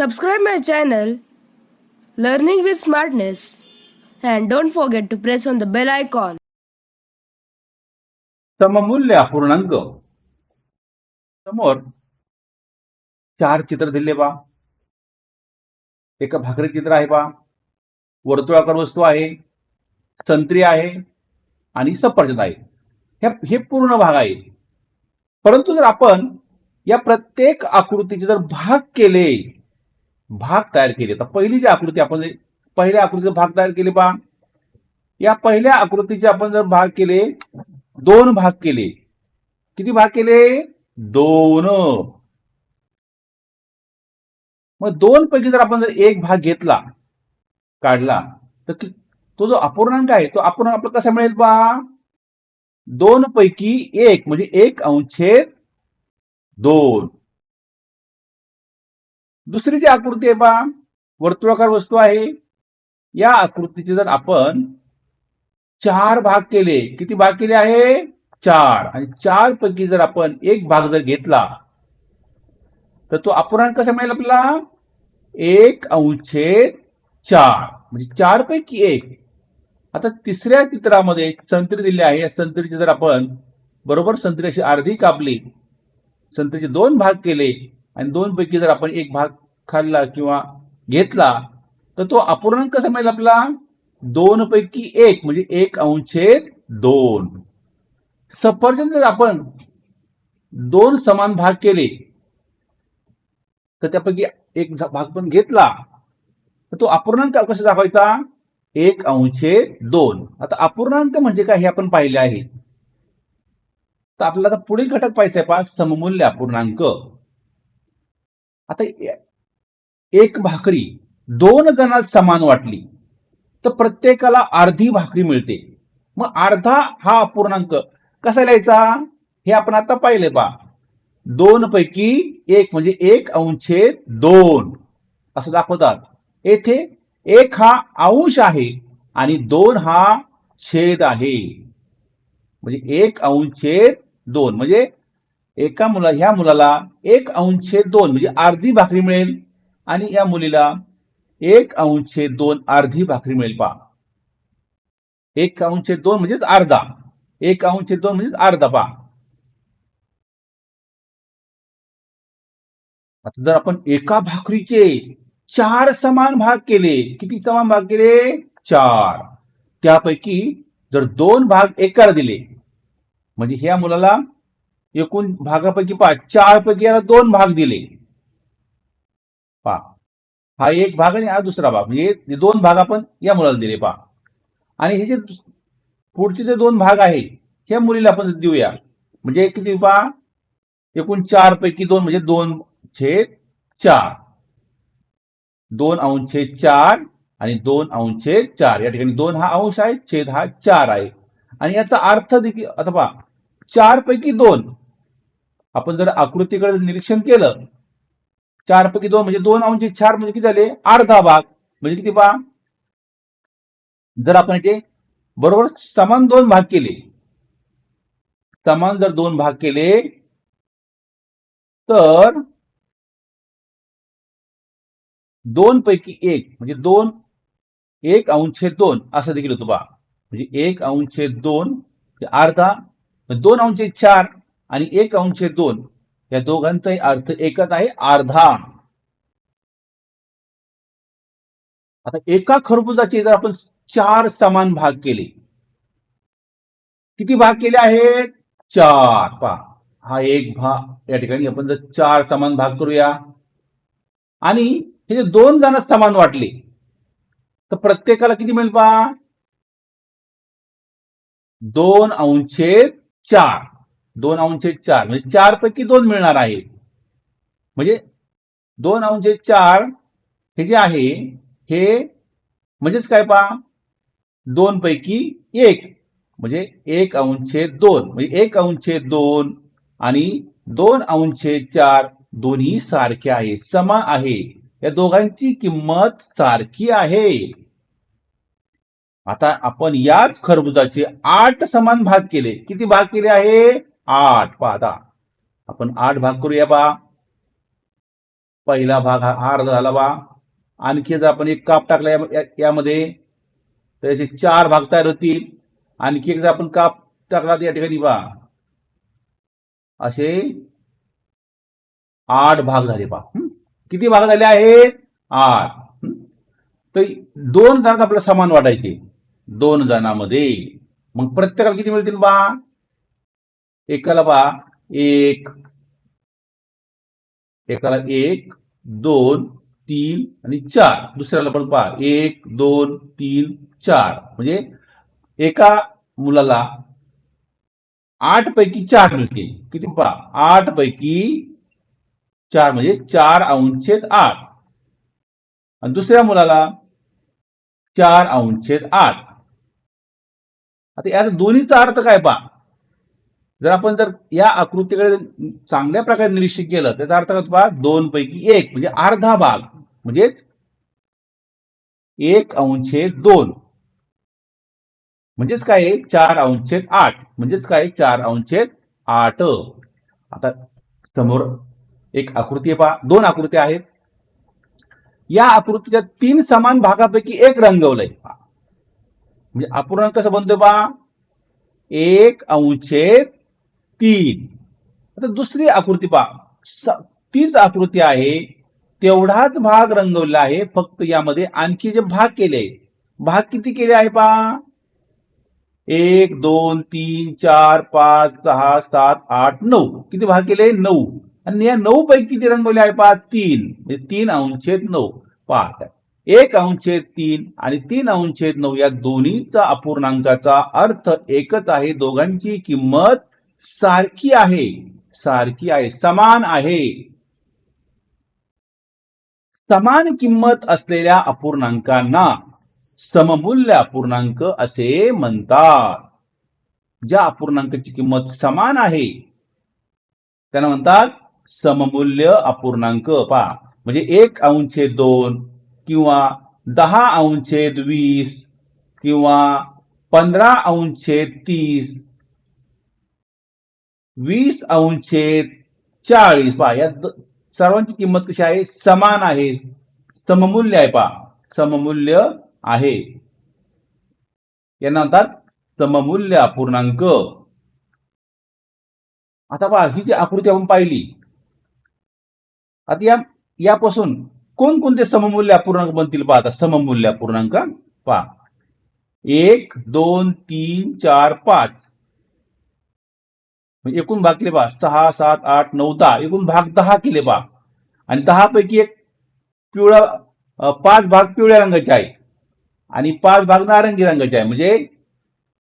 Subscribe my channel Learning with Smartness and don't forget to press on the bell icon. सममूल्य अपूर्णांक समोर चार चित्र दिले बा. एक भाकरी चित्र आहे बा. वर्तुळाकार वस्तू आहे. संत्री आहे. आणि सफरचंद आहे. ह्या हे पूर्ण भाग आहे. परंतु जर आपण या प्रत्येक आकृतीचे जर भाग केले भाग तयार केले. तर पहिली जी आकृती आपण पहिल्या आकृतीचे भाग तयार केले पहा. या पहिल्या आकृतीचे आपण जर भाग केले दोन भाग केले. किती भाग केले? दोन. मग दोन पैकी जर आपण जर एक भाग घेतला काढला तर तो जो अपूर्णांक आहे तो अपूर्णांक आपल्याला कसा मिळेल बा दोन पैकी एक म्हणजे एक अंशेद दोन. दुसरी जी आकृती आहे बा. वर्तुळाकार वस्तू आहे. या आकृतीचे जर आपण चार भाग केले किती भाग केले आहे? चार. आणि चार पैकी जर आपण एक भाग जर घेतला तर तो अपूर्णांक कसा मिळेल आपला एक अंशेद चार. म्हणजे चार पैकी एक. आता तिसऱ्या चित्रामध्ये संत्री दिली आहे. या संत्रीची जर आपण बरोबर संत्री अशी अर्धी कापली संत्रीचे दोन भाग केले आणि दोन पैकी जर आपण एक भाग खाल्ला किंवा घेतला तर तो अपूर्णांक कसा मिळेल आपला दोन पैकी एक म्हणजे एक अंशेद दोन. सफरचंद जर आपण दोन समान भाग केले तर त्यापैकी एक भाग पण घेतला तर तो अपूर्णांक कसा दाखवायचा? एक अंशेद दोन. आता अपूर्णांक म्हणजे काय हे आपण पाहिले आहे. तर आपल्याला आता पुढील घटक पाहायचा आहे सममूल्य अपूर्णांक. आता एक भाकरी दोन जणांना समान वाटली तर प्रत्येकाला अर्धी भाकरी मिळते. मग अर्धा हा अपूर्णांक कसा लिहायचा? हे आपण आता पाहिले पा दोन पैकी एक म्हणजे एक अंशेद दोन. असं दाखवतात. येथे एक हा अंश आहे आणि दोन हा छेद आहे. म्हणजे एक अंशेद दोन. म्हणजे एका मुला ह्या मुलाला एक अंशे दोन म्हणजे अर्धी भाकरी मिळेल आणि या मुलीला एक अंशे दोन अर्धी भाकरी मिळेल पा एक अंशे दोन म्हणजेच अर्धा. एक अंशे दोन म्हणजेच अर्धा पा आता जर आपण एका भाकरीचे चार समान भाग केले किती समान भाग केले? चार. त्यापैकी जर दोन भाग एकाला दिले म्हणजे ह्या मुलाला एकूण भागापैकी पहा चार पैकी याला दोन भाग दिले. पा हा एक भाग आणि हा दुसरा भाग. म्हणजे दोन भाग आपण या मुलाला दिले पा आणि हे जे पुढचे जे दोन भाग आहे हे मुलीला आपण देऊया. म्हणजे किती पा एकूण चार पैकी दोन म्हणजे दोन छेद चार. दोन अंश छेद चार आणि दोन अंश छेद चार. या ठिकाणी दोन हा अंश आहे छेद हा चार आहे. आणि याचा अर्थ देखील आता पहा चार पैकी दोन. आपण जर आकृतीकडे निरीक्षण केलं चार पैकी दोन म्हणजे दोन अंश चार म्हणजे किती झाले? अर्धा भाग. म्हणजे किती पहा? जर आपण इथे बरोबर समान दोन भाग केले समान जर दोन भाग केले तर दोन पैकी एक म्हणजे दोन एक अंशे दोन असं देखील होतो पहा. म्हणजे एक अंशे दोन अर्धा दोन अंशे चार आणि एक अंशे दोन. या दोघांचाही अर्थ एकच आहे अर्धा. आता एका खरबुजाचे जर आपण चार समान भाग केले किती भाग केले आहेत? चार. पहा हा एक भाग या ठिकाणी आपण जर चार समान भाग करूया. आणि हे जे दोन जण समान वाटले तर प्रत्येकाला किती मिळेल पहा? दोन अंशे चार. दोन अंशे चार म्हणजे चार पैकी दोन मिळणार आहे. म्हणजे दोन अंशे चार हे जे आहे हे म्हणजेच काय पहा? दोन पैकी एक. म्हणजे एक अंशे दोन. म्हणजे एक अंशे दोन आणि दोन अंशे चार दोन्ही सारखे आहे समा आहे. या दोघांची किंमत सारखी आहे. आता आपण याच खरबुजाचे आठ समान भाग केले. किती भाग केले आहे? आठ. पहा आता. आपण आठ भाग करूया पहा. पहिला भाग हा आठ झाला बा आणखी जर आपण एक काप टाकला या- यामध्ये तर याचे चार भाग तयार होतील. आणखी एक जर आपण काप टाकला तर या ठिकाणी बा असे आठ भाग झाले पहा. किती भाग झाले आहेत? आठ. तर दोन जणांना आपल्याला समान वाटायचे. दोन जणांमध्ये. मग प्रत्येकाला किती मिळतील बा एकाला पहा. एक एकाला एक दोन तीन आणि चार. दुसऱ्याला पण पहा. एक दोन तीन चार. म्हणजे एका मुलाला आठ पैकी चार मिळतील. किती पहा. आठ पैकी चार म्हणजे चार अंशेद आठ. आणि दुसऱ्या मुलाला चार अंशेद आठ. आता याचा दोन्हीचा अर्थ काय पहा. जर आपण जर या आकृतीकडे चांगल्या प्रकारे निरीक्षण केलं त्याचा अर्थ काय पहा दोन पैकी एक म्हणजे अर्धा भाग म्हणजे एक अंशे दोन. म्हणजेच काय चार अंशेत आठ. म्हणजेच काय चार अंशेत आठ. आता समोर एक आकृती पहा. दोन आकृत्या आहेत. या आकृतीच्या तीन समान भागापैकी एक रंगवलंय. म्हणजे अपूर्णांक कसं बनतो पहा? एक अंशेत तीन. आता दुसरी आकृती पहा. तीच आकृती आहे तेवढाच भाग रंगवला आहे फक्त यामध्ये आणखी जे भाग केले भाग किती केले आहे पहा? एक दोन तीन चार पाच सहा सात आठ नऊ. किती भाग केले? नऊ. आणि या नऊ पैकी किती रंगवले आहे पहा? तीन. म्हणजे तीन अंशेद नऊ. पहा एक अंशेद तीन आणि तीन अंशेद नऊ या दोन्हीचा अपूर्णांकाचा अर्थ एकच आहे. दोघांची किंमत सारखी आहे सारखी आहे समान आहे. समान किंमत असलेल्या अपूर्णांकांना सममूल्य अपूर्णांक असे म्हणतात. ज्या अपूर्णांकाची किंमत समान आहे त्यांना म्हणतात सममूल्य अपूर्णांक. पहा म्हणजे एक अंशे दोन किंवा दहा अंशे वीस किंवा पंधरा अंशे तीस वीस अंशे चाळीस. पहा या सर्वांची किंमत कशी आहे? समान आहे. सममूल्य आहे पहा. सममूल्य आहे. यांना म्हणतात सममूल्य अपूर्णांक. आता पहा ही जी आकृती आपण पाहिली आता या यापासून कोणकोणते सममूल्य अपूर्णांक बनतील पहा आता? सममूल्य अपूर्णांक पहा. एक दोन तीन चार पाच. म्हणजे एकूण भाग केले पहा. सहा सात आठ नऊ दहा. एकूण भाग दहा केले पहा. आणि दहा पैकी एक पिवळा पाच भाग पिवळ्या रंगाचे आहे आणि पाच भाग नारंगी रंगाचे आहे म्हणजे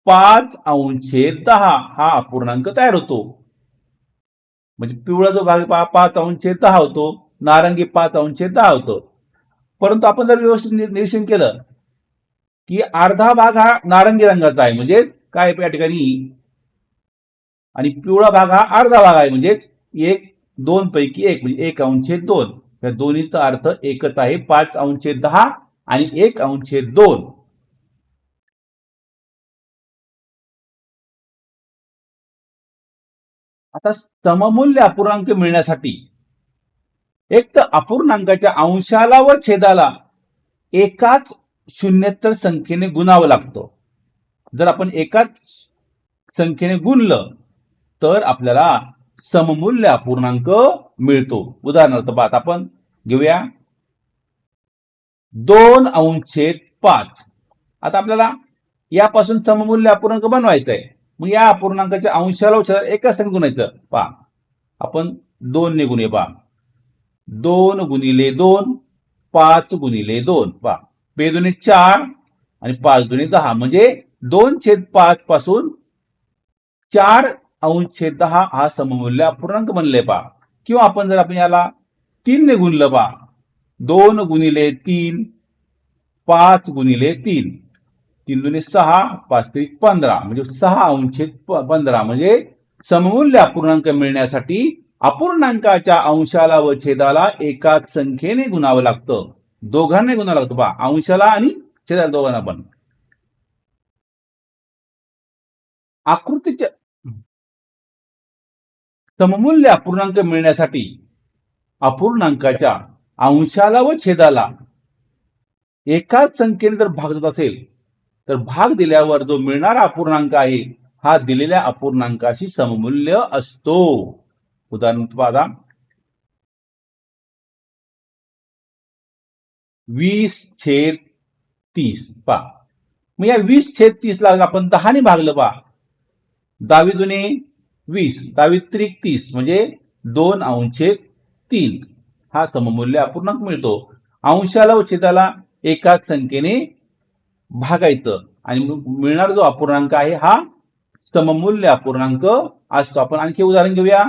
पाच अंशे दहा हा अपूर्णांक तयार होतो. म्हणजे पिवळा जो भाग पहा पाच अंशे दहा होतो. नारंगी पाच अंशे दहा होतो. परंतु आपण जर व्यवस्थित निरीक्षण केलं की अर्धा भाग हा नारंगी रंगाचा आहे. म्हणजे काय या ठिकाणी? आणि पिवळा भाग हा अर्धा भाग आहे म्हणजे एक दोन पैकी एक म्हणजे एक अंशे दोन. या दोन्हीचा अर्थ एकच आहे पाच अंशे दहा आणि एक अंशे दोन. आता सममूल्य अपूर्णांक मिळण्यासाठी एक तर अपूर्णांकाच्या अंशाला व छेदाला एकाच शून्यत्तर संख्येने गुणावं लागतं. जर आपण एकाच संख्येने गुणलं तर आपल्याला सममूल्य अपूर्णांक मिळतो. उदाहरणार्थ पाहत आपण घेऊया. दोन अंशेद पाच. आता आपल्याला यापासून सममूल्य अपूर्णांक बनवायचं आहे मग या अपूर्णांकाच्या अंशाला उशाला एकाच संख्या गुणायचं. पहा. आपण दोन ने गुणे पहा. दोन गुणिले दोन पाच गुणिले दोन. पहा. बेदुने चार आणि पाच दुने दहा. म्हणजे दोन छेद पाच पासून चार अंश छेद दहा हा सममूल्य अपूर्णांक बनले पहा. किंवा आपण जर आपण याला तीन ने गुणलं पा दोन गुणिले तीन पाच गुणिले तीन. तीन दुने सहा पाच त्रिक पंधरा. म्हणजे सहा अंशेद पंधरा. म्हणजे सममूल्य अपूर्णांक मिळण्यासाठी अपूर्णांकाच्या अंशाला व छेदाला एकाच संख्येने गुणावं लागतं. दोघांना गुणावं लागतं. पा अंशाला आणि छेदाला दोघांना पण. आकृतीच्या सममूल्य अपूर्णांक मिळण्यासाठी अपूर्णांकाच्या अंशाला व छेदाला एकाच संख्येने जर भाग देत असेल तर भाग दिल्यावर जो मिळणारा अपूर्णांक आहे हा दिलेल्या अपूर्णांकाशी सममूल्य असतो. उदाहरण पाहा वीस छेद तीस. पा मग या वीस छेद तीस ला आपण दहाने भागलं पा दहावी जुने वीस दहावी तीस म्हणजे दोन अंशेद तीन. हा सममूल्य अपूर्णांक मिळतो. अंशाला व छेदाला एकाच संख्येने भागायचं. आणि मिळणार मिळणारा जो अपूर्णांक आहे हा सममूल्य अपूर्णांक असतो. आपण आणखी उदाहरण घेऊया.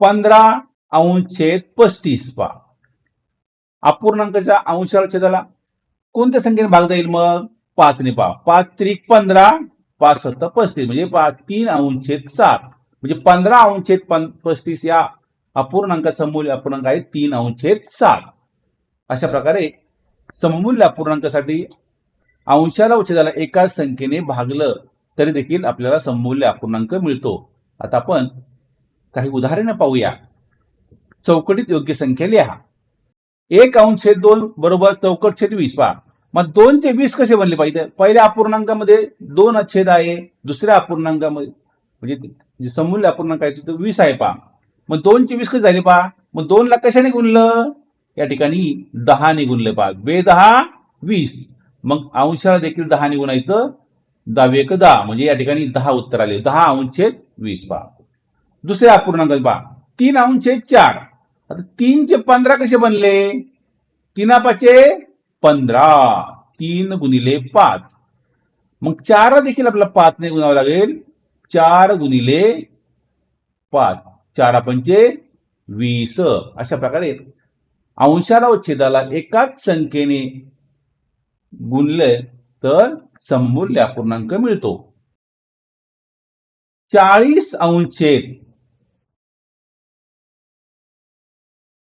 पंधरा अंशेद पस्तीस पा अपूर्णांकाच्या अंशाला छेदाला कोणत्या संख्येने भागता येईल मग? पाचने पा पाच त्रिक पंधरा पाच सत्ता पस्तीस. म्हणजे पाच तीन अंशेत सात. म्हणजे पंधरा अंशेत पस्तीस या अपूर्णांकाचं मूल्य अपूर्णांक आहे तीन अंशेत सात. अशा प्रकारे सममूल्य अपूर्णांकासाठी अंशाला उच्छेदाला एकाच संख्येने भागलं तरी देखील आपल्याला सममूल्य अपूर्णांक मिळतो. आता आपण काही उदाहरणं पाहूया. चौकटीत योग्य संख्या लिहा. एक अंश छेद दोन बरोबर चौकट छेद वीस. पहा. मग दोन ते वीस कसे बनले पाहिजे? पहिल्या अपूर्णांकामध्ये दोन अच्छेद आहे दुसऱ्या अपूर्णांकामध्ये म्हणजे समूल्य अपूर्णांक आहे तिथे वीस आहे पहा. मग दोनचे वीस कसे झाले पहा? मग दोनला कशाने गुणलं? या ठिकाणी दहाने गुणले पहा. बे दहा वीस. मग अंशाला देखील दहाने गुणायचं. दहावी एक दहा. म्हणजे या ठिकाणी दहा उत्तर आले. दहा अंशेद वीस पहा. दुसऱ्या अपूर्णांक पहा. तीन अंशेद चार. आता तीनचे पंधरा कसे बनले? तीनापाचे पंधरा तीन गुणिले पाच. मग चार देखील आपल्याला पाच ने गुणावं लागेल. चार गुणिले पाच. चार पंचे वीस. अशा प्रकारे अंशाला व छेदाला एकाच संख्येने गुणले तर सममूल्य अपूर्णांक मिळतो. चाळीस अंश छेद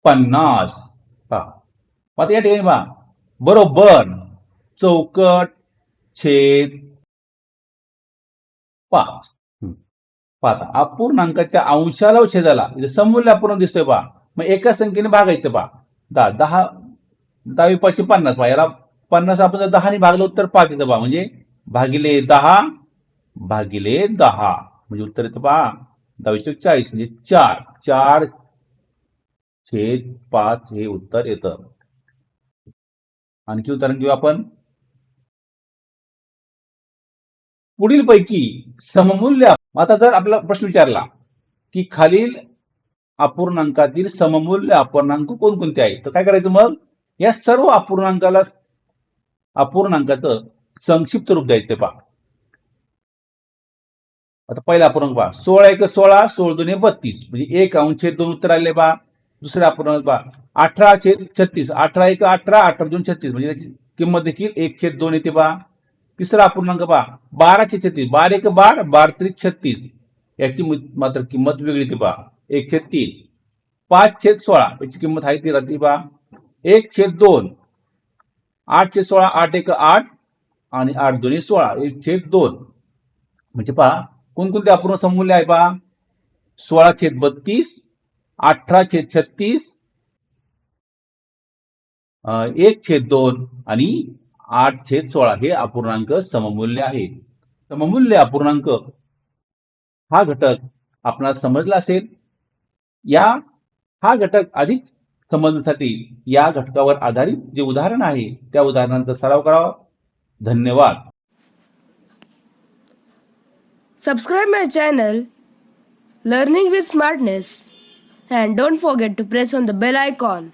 पन्नास. पहा. आता या ठिकाणी पहा. बरोबर. चौकट छेद पाच. पाहता अपूर्णांकाच्या अंशाला छेदाला. इथे सममूल्य अपूर्णांक दिसतोय पहा. मग एका संख्येने भागायचं पहा. दहा दहा दहावी पाचशे पन्नास पहा. याला पन्नास आपण जर दहाने भागलं उत्तर पाच येतं पहा. म्हणजे भागिले दहा भागिले दहा. म्हणजे उत्तर येतं पहा. दहावीचे चाळीस म्हणजे चार. चार छेद पाच हे उत्तर येतं. आणखी उदाहरण घेऊ आपण. पुढील पैकी सममूल्य आता जर आपला प्रश्न विचारला की खालील अपूर्णांकातील सममूल्य अपूर्णांक कोणकोणते आहेत? तर काय करायचं मग? या सर्व अपूर्णांकाला अपूर्णांकाचं संक्षिप्त रूप द्यायचं पहा. आता पहिला अपूर्णांक पहा. सोळा एक सोळा सोळ दोन बत्तीस. म्हणजे एक अंश दोन उत्तर आले पहा. दुसऱ्या अपूर्णांक पहा. अठरा छेद छत्तीस. अठरा एक अठरा अठरा दोन छत्तीस. म्हणजे किंमत देखील एक छेद दोन येते पहा. तिसरा अपूर्णांक पहा. बारा छेद छत्तीस. बार एक बार बार त्रिक छत्तीस. याची मात्र किंमत वेगळी येते पहा. एक छेद तीन. पाच छेद सोळा. याची किंमत आहे ती राहते पहा. एक छेद दोन. आठ छेद सोळा आठ एक आठ. आणि आठ दोन्ही सोळा. एक छेद दोन. म्हणजे पहा. कोणकोणते अपूर्ण सममूल्य आहे पहा. सोळा छेद बत्तीस अठराशे छत्तीस एक छेद दोन आणि आठ छेद सोळा हे अपूर्णांक सममूल्य आहे. सममूल्य अपूर्णांक हा घटक आपणाला समजला असेल. या हा घटक अधिक समजण्यासाठी या घटकावर आधारित जे उदाहरण आहे त्या उदाहरणांचा सराव करावा. धन्यवाद. Subscribe my channel learning with smartness and don't forget to press on the bell icon.